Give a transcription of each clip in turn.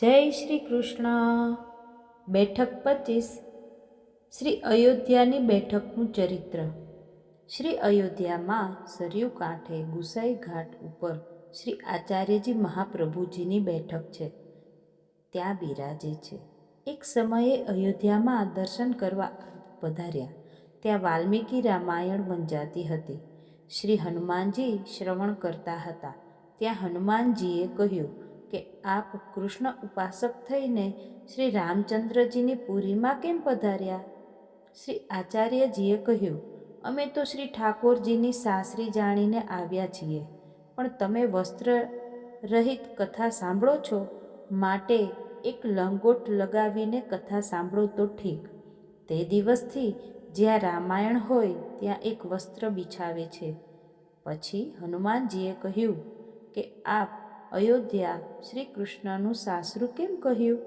જય શ્રી કૃષ્ણ. બેઠક પચીસ. શ્રી અયોધ્યાની બેઠકનું ચરિત્ર. શ્રી અયોધ્યામાં સરયુ કાંઠે ગુસાઈ ઘાટ ઉપર શ્રી આચાર્યજી મહાપ્રભુજીની બેઠક છે. ત્યાં બિરાજે છે. એક સમયે અયોધ્યામાં દર્શન કરવા પધાર્યા. ત્યાં વાલ્મીકી રામાયણ વંચાતી હતી. શ્રી હનુમાનજી શ્રવણ કરતા હતા. ત્યાં હનુમાનજીએ કહ્યું કે આપ કૃષ્ણ ઉપાસક થઈને શ્રી રામચંદ્રજીની પુરીમાં કેમ પધાર્યા? શ્રી આચાર્યજીએ કહ્યું, અમે તો શ્રી ઠાકોરજીની સાસરી જાણીને આવ્યા છીએ, પણ તમે વસ્ત્ર રહિત કથા સાંભળો છો? માટે એક લંગોટ લગાવીને કથા સાંભળો તો ઠીક. તે દિવસથી જ્યાં રામાયણ હોય, ત્યાં એક વસ્ત્ર બિછાવે છે. પછી હનુમાનજીએ કહ્યું કે, આપ અયોધ્યા શ્રી કૃષ્ણનું સાસરું કેમ કહ્યું?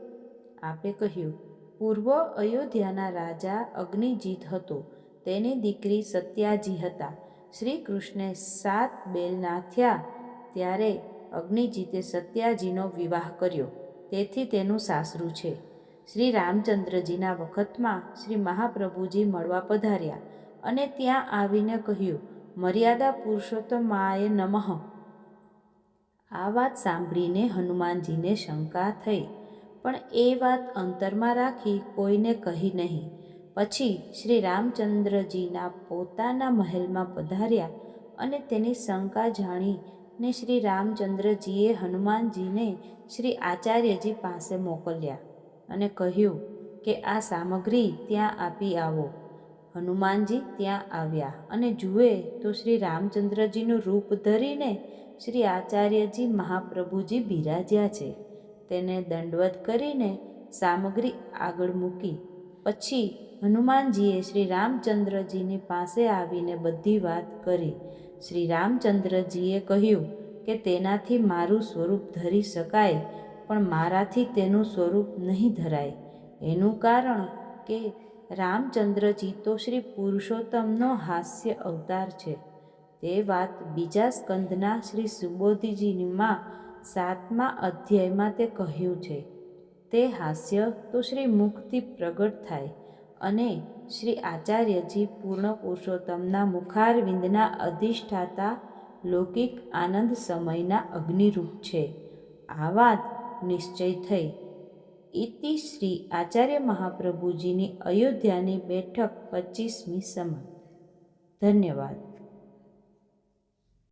આપે કહ્યું, પૂર્વ અયોધ્યાના રાજા અગ્નિજીત હતો. તેની દીકરી સત્યાજી હતા. શ્રી કૃષ્ણે સાત બેલ નાથ્યા ત્યારે અગ્નિજીતે સત્યાજીનો વિવાહ કર્યો. તેથી તેનું સાસરું છે. શ્રી રામચંદ્રજીના વખતમાં શ્રી મહાપ્રભુજી મળવા પધાર્યા અને ત્યાં આવીને કહ્યું, મર્યાદા પુરુષોત્તમાય નમઃ. આ વાત સાંભળીને હનુમાનજીને શંકા થઈ, પણ એ વાત અંતરમાં રાખી કોઈને કહી નહીં. પછી શ્રી રામચંદ્રજીના પોતાના મહેલમાં પધાર્યા અને તેની શંકા જાણીને શ્રી રામચંદ્રજીએ હનુમાનજીને શ્રી આચાર્યજી પાસે મોકલ્યા અને કહ્યું કે, આ સામગ્રી ત્યાં આપી આવો. હનુમાનજી ત્યાં આવ્યા અને જુએ તો શ્રી રામચંદ્રજીનું રૂપ ધરીને શ્રી આચાર્યજી મહાપ્રભુજી બિરાજ્યા છે. તેને દંડવત કરીને સામગ્રી આગળ મૂકી. પછી હનુમાનજીએ શ્રી રામચંદ્રજીની પાસે આવીને બધી વાત કરી. શ્રી રામચંદ્રજીએ કહ્યું કે તેનાથી મારું સ્વરૂપ ધરી શકાય, પણ મારાથી તેનું સ્વરૂપ નહીં ધરાય. એનું કારણ કે રામચંદ્રજી તો શ્રી પુરુષોત્તમનો હાસ્ય અવતાર છે. તે વાત બીજા સ્કંદના શ્રી સુબોધીજીમાં સાતમા અધ્યાયમાં તે કહ્યું છે. તે હાસ્ય તો શ્રી મુખથી પ્રગટ થાય અને શ્રી આચાર્યજી પૂર્ણ પુરુષોત્તમના મુખારવિંદના અધિષ્ઠાતા લૌકિક આનંદ સમયના અગ્નિરૂપ છે. આ વાત નિશ્ચય થઈ ઇતિ શ્રી આચાર્ય મહાપ્રભુજીની અયોધ્યાની બેઠક પચીસમી સમય ધન્યવાદ.